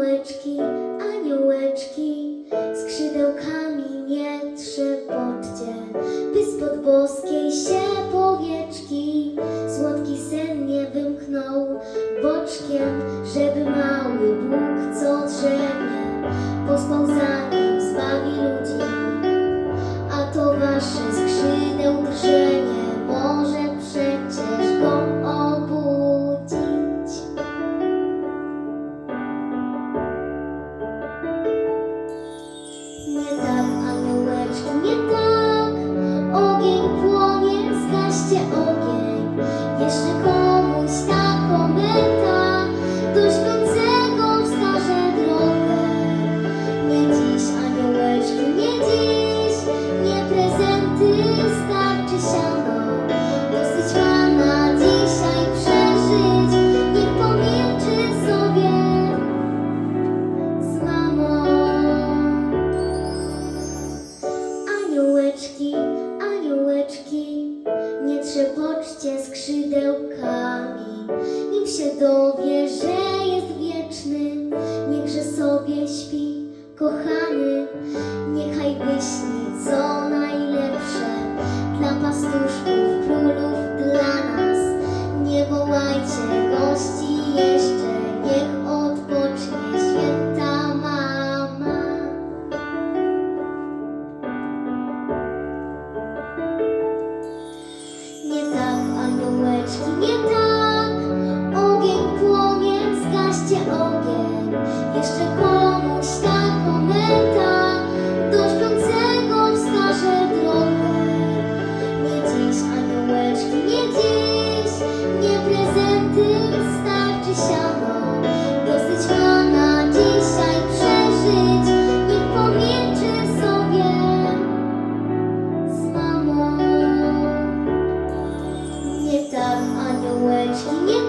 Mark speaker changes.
Speaker 1: words keep rozrośnie skrzydełkami, nim się dowie, że jest wieczny, niechże sobie śpi, kochany, niechaj wyśni, co świeczki nie tak. Ogień płonie, zgaście ogień. Jeszcze 我从